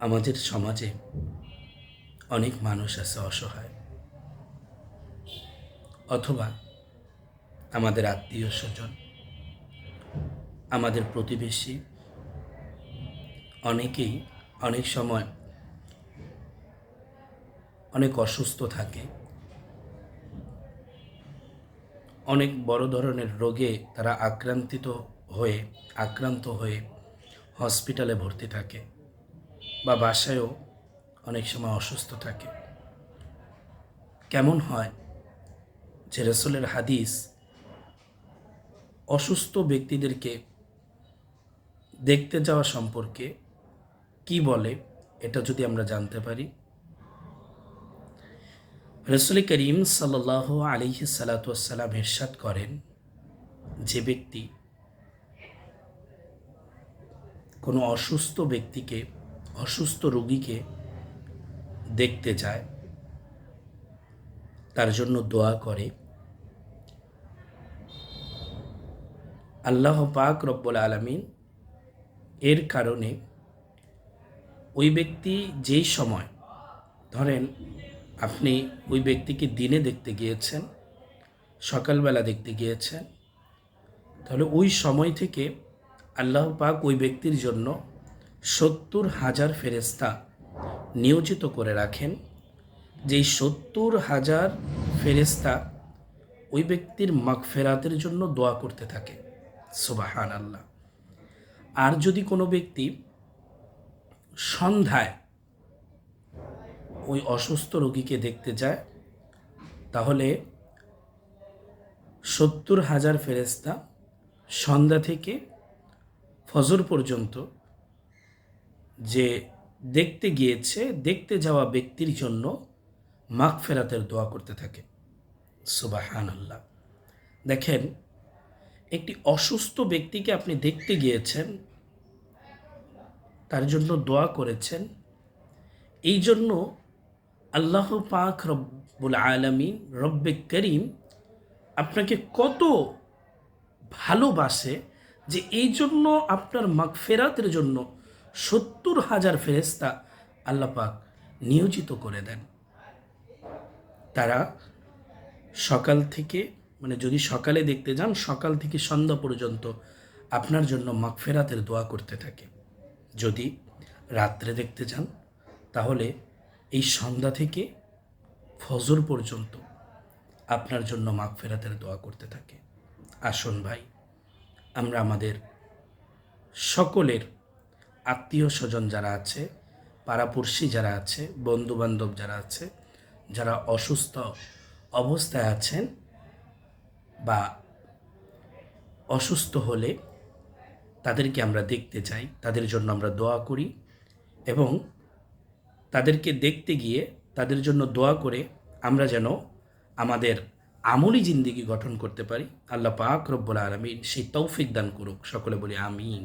আমাদের সমাজে অনেক মানুষ আছে অসহায়। অথবা আমাদের আত্মীয় স্বজন, আমাদের প্রতিবেশী, অনেকেই অনেক সময় অনেক অসুস্থ থাকে। অনেক বড় ধরনের রোগে তারা আক্রান্তিত হয়ে, আক্রান্ত হয়ে হসপিটালে ভর্তি থাকে। বা বাসায়ও অনেক সময় অসুস্থ থাকে। কেমন হয় যে রসুলের হাদিস অসুস্থ ব্যক্তিদেরকে দেখতে যাওয়া সম্পর্কে কি বলে এটা যদি আমরা জানতে পারি? রসুল করিম সাল্লাহ আলিহি সালাতাম ইরশাদ করেন, যে ব্যক্তি কোনো অসুস্থ ব্যক্তিকে অসুস্থ রোগীকে দেখতে যায় তার জন্য দোয়া করে। আল্লাহ পাক রব্বুল আলমিন এর কারণে ওই ব্যক্তি যেই সময়, ধরেন আপনি ওই ব্যক্তিকে দিনে দেখতে গিয়েছেন, সকালবেলা দেখতে গিয়েছেন, তাহলে ওই সময় থেকে আল্লাহ পাক ওই ব্যক্তির জন্য সত্তর হাজার ফেরেস্তা নিয়োজিত করে রাখেন। যেই সত্তর হাজার ফেরেস্তা ওই ব্যক্তির মাগফেরাতের জন্য দোয়া করতে থাকে। সুবাহান আল্লাহ আর যদি কোনো ব্যক্তি সন্ধ্যায় ওই অসুস্থ রোগীকে দেখতে যায়, তাহলে সত্তর হাজার ফেরেস্তা সন্ধ্যা থেকে ফজর পর্যন্ত যে দেখতে গিয়েছে, দেখতে যাওয়া ব্যক্তির জন্য মাগ ফেরাতের দোয়া করতে থাকে। সুবাহান আল্লাহ দেখেন, একটি অসুস্থ ব্যক্তিকে আপনি দেখতে গিয়েছেন, তার জন্য দোয়া করেছেন, এই জন্য আল্লাহ পাক রব্বুল আলমী রব্বে করিম আপনাকে কত ভালোবাসে যে এই জন্য আপনার মাগফেরাতের জন্য সত্তর হাজার ফেরেস্তা আল্লাহ পাক নিয়োজিত করে দেন। তারা সকাল থেকে মানে যদি সকালে দেখতে যান, সকাল থেকে সন্ধ্যা পর্যন্ত আপনার জন্য মাগফেরাতের দোয়া করতে থাকে। যদি রাত্রে দেখতে যান, তাহলে এই সন্ধ্যা থেকে ফজর পর্যন্ত আপনার জন্য মাগফেরাতের দোয়া করতে থাকে। আসুন ভাই, আমরা আমাদের সকলের আত্মীয় স্বজন যারা আছে, পাড়াপড়শি যারা আছে, বন্ধুবান্ধব যারা আছে, যারা অসুস্থ অবস্থায় আছেন বা অসুস্থ হলে তাদেরকে আমরা দেখতে চাই, তাদের জন্য আমরা দোয়া করি এবং তাদেরকে দেখতে গিয়ে তাদের জন্য দোয়া করে আমরা যেন আমাদের আমলি জিন্দিগি গঠন করতে পারি। আল্লাহ পাক রব্বুল আলমিন সেই তৌফিক দান করুক। সকলে বলি আমিন।